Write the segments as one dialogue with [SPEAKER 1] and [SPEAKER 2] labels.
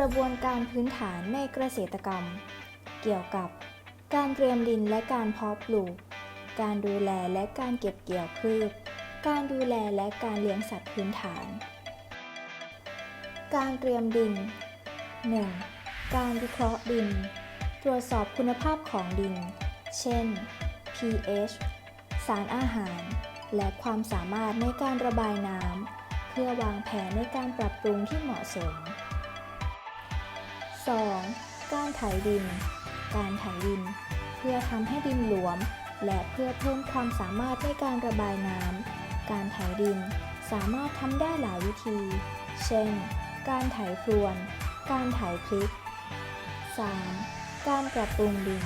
[SPEAKER 1] กระบวนการพื้นฐานในเกษตรกรรม เกี่ยวกับ การเตรียมดินและการเพาะปลูก การดูแลและการเก็บเกี่ยวพืช การดูแลและการเลี้ยงสัตว์พื้นฐาน การเตรียมดิน 1. การวิเคราะห์ดิน ตรวจสอบคุณภาพของดิน เช่น pH สารอาหาร และความสามารถในการระบายน้ำ เพื่อวางแผนในการปรับปรุงที่เหมาะสม 2. การไถดิน การไถดิน เพื่อทำให้ดินหลวม และเพื่อเพิ่มความสามารถในการระบายน้ำ การไถดินสามารถทำได้หลายวิธี เช่น การไถพรวน การไถพลิก 3. การปรับปรุงดิน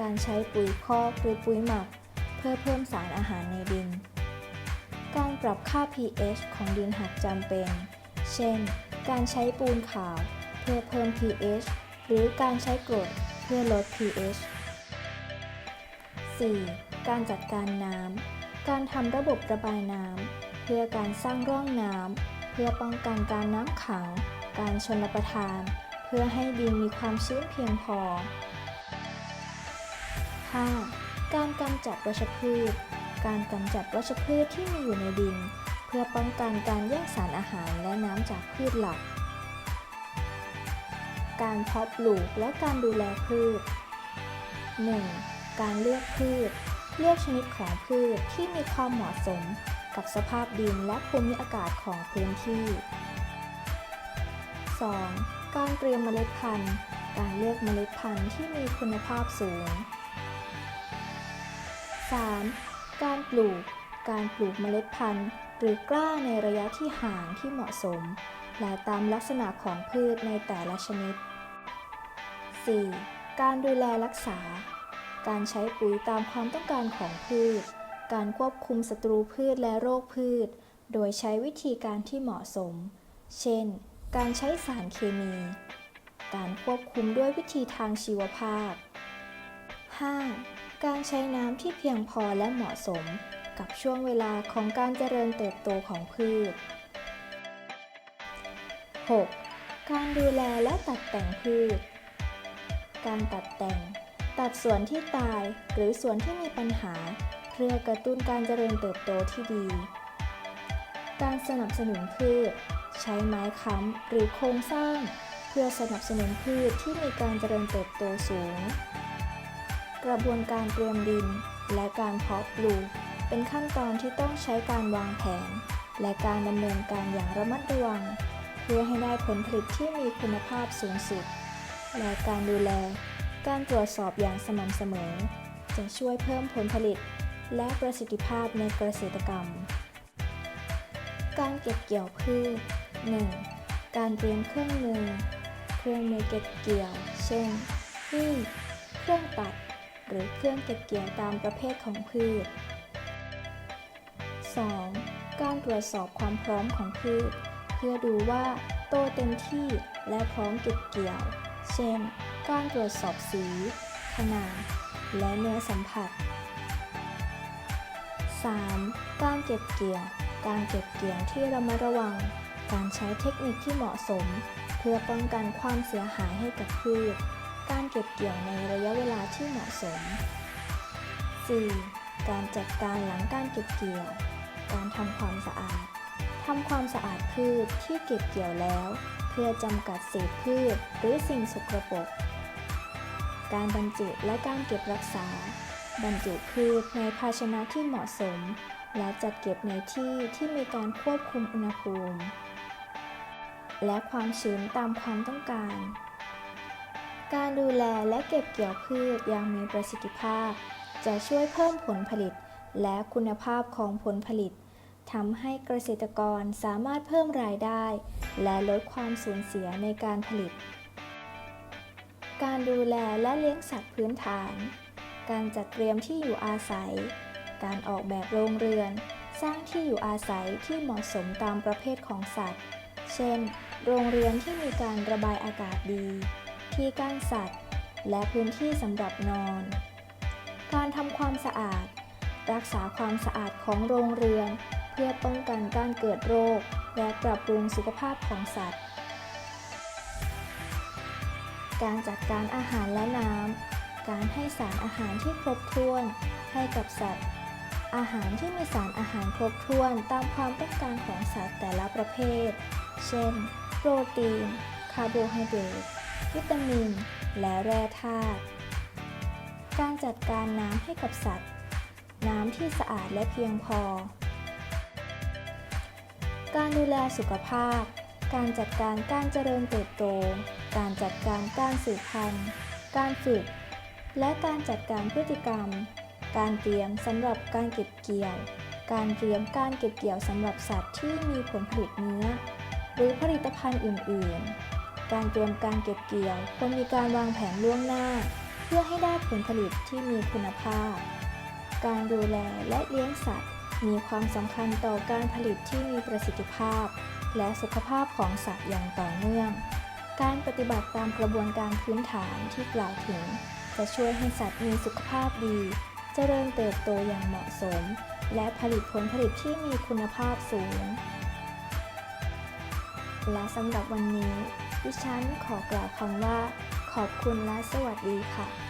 [SPEAKER 1] การใช้ปุ๋ยคอกหรือปุ๋ยหมัก เพื่อเพิ่มสารอาหารในดิน การปรับค่า pH ของดินหากจำเป็น เช่น การใช้ปูนขาว พื่อเพิ่ม pH หรือการใช้กรดเพื่อลด pH 4. การจัดการน้ำ การทำระบบระบายน้ำ เพื่อการสร้างร่องน้ำ เพื่อป้องกันการน้ำขัง การชนประทาน เพื่อให้ดินมีความชื้นเพียงพอ 5. การกำจัดวัชพืช การกำจัดวัชพืชที่มีอยู่ในดิน เพื่อป้องกันการแย่งสารอาหารและน้ำจากพืชหลัก การเพาะปลูกและการดูแลพืช 1. การเลือกพืช เลือกชนิดของพืชที่มีความเหมาะสมกับสภาพดินและภูมิอากาศของพื้นที่ 2. การเตรียมเมล็ดพันธุ์ การเลือกเมล็ดพันธุ์ที่มีคุณภาพสูง 3. การปลูก การปลูกเมล็ดพันธุ์ หรือกล้าในระยะที่ห่างที่เหมาะสม และตามลักษณะของพืชในแต่ละชนิด 4. การดูแลรักษา การใช้ปุ๋ยตามความต้องการของพืช การควบคุมศัตรูพืชและโรคพืช โดยใช้วิธีการที่เหมาะสม เช่น การใช้สารเคมี การควบคุมด้วยวิธีทางชีวภาพ 5. การใช้น้ำที่เพียงพอและเหมาะสมกับช่วงเวลาของการเจริญเติบโตของพืช 6. การดูแลและตัดแต่งพืช การตัดแต่ง ตัดส่วนที่ตายหรือส่วนที่มีปัญหา เพื่อกระตุ้นการเจริญเติบโตที่ดี การสนับสนุนพืช ใช้ไม้ค้ำหรือโครงสร้าง เพื่อสนับสนุนพืชที่มีการเจริญเติบโตสูง กระบวนการเตรียมดิน และการเพาะปลูกเป็นขั้นตอนที่ต้องใช้การวางแผน และการดำเนินการอย่างระมัดระวัง เพื่อให้ได้ผลผลิตที่มีคุณภาพสูงสุด และการดูแล การตรวจสอบอย่างสม่ำเสมอ จะช่วยเพิ่มผลผลิต และประสิทธิภาพในเกษตรกรรม การเก็บเกี่ยวพืช 1. การเตรียมเครื่องมือ เครื่องมือเก็บเกี่ยว เช่นมีดเครื่องตัด หรือเครื่องเก็บเกี่ยวตามประเภทของพืช 2. การตรวจสอบความพร้อมของพืช เพื่อดูว่าโตเต็มที่และพร้อมเก็บเกี่ยว ช่น การตรวจสอบสี ขนาด และเนื้อสัมผัส 3. การเก็บเกี่ยว การเก็บเกี่ยวที่ระมัดระวัง การใช้เทคนิคที่เหมาะสม เพื่อป้องกันความเสียหายให้กับพืช การเก็บเกี่ยวในระยะเวลาที่เหมาะสม 4. การจัดการหลังการเก็บเกี่ยว การทำความสะอาด ทำความสะอาดพืชที่เก็บเกี่ยวแล้ว เพื่อจำกัดเศษพืชหรือสิ่งสกรปรก การบรรจุและการเก็บรักษา บรรจุพืชในภาชนะที่เหมาะสม และจัดเก็บในที่ที่มีการควบคุมอุณหภูมิ และความชื้นตามความต้องการ การดูแลและเก็บเกี่ยวพืชอย่างมีประสิทธิภาพ จะช่วยเพิ่มผลผลิตและคุณภาพของผลผลิต ทำให้เกษตรกรสามารถเพิ่มรายได้ และลดความสูญเสียในการผลิต การดูแลและเลี้ยงสัตว์พื้นฐาน การจัดเตรียมที่อยู่อาศัย การออกแบบโรงเรือน สร้างที่อยู่อาศัยที่เหมาะสมตามประเภทของสัตว์ เช่น โรงเรือนที่มีการระบายอากาศดี ที่กั้นสัตว์ และพื้นที่สำหรับนอน การทำความสะอาด รักษาความสะอาดของโรงเรือน พื่อป้องกันการเกิดโรค และปรับปรุงสุขภาพของสัตว์ การจัดการอาหารและน้ำ การให้สารอาหารที่ครบถ้วนให้กับสัตว์ อาหารที่มีสารอาหารครบถ้วนตามความต้องการของสัตว์แต่ละประเภท เช่น โปรตีน คาร์โบไฮเดรต วิตามิน และแร่ธาตุการจัดการน้ำให้กับสัตว์ น้ำที่สะอาดและเพียงพอ การดูแลสุขภาพ การจัดการการเจริญเติบโต การจัดการการสืบพันธุ์ การฝึก และการจัดการพฤติกรรม การเตรียมสำหรับการเก็บเกี่ยว การเตรียมการเก็บเกี่ยวสำหรับสัตว์ที่มีผลผลิตเนื้อ หรือผลิตภัณฑ์อื่น ๆ การเตรียมการเก็บเกี่ยวควรมีการวางแผนล่วงหน้า เพื่อให้ได้ผลผลิตที่มีคุณภาพ การดูแลและเลี้ยงสัตว์ มีความสำคัญต่อการผลิตที่มีประสิทธิภาพ และสุขภาพของสัตว์อย่างต่อเนื่อง การปฏิบัติตามกระบวนการพื้นฐานที่กล่าวถึง จะช่วยให้สัตว์มีสุขภาพดี เจริญเติบโตอย่างเหมาะสม และผลิตผลผลิตที่มีคุณภาพสูง และสำหรับวันนี้ ดิฉันขอกล่าวคำว่า ขอบคุณและสวัสดีค่ะ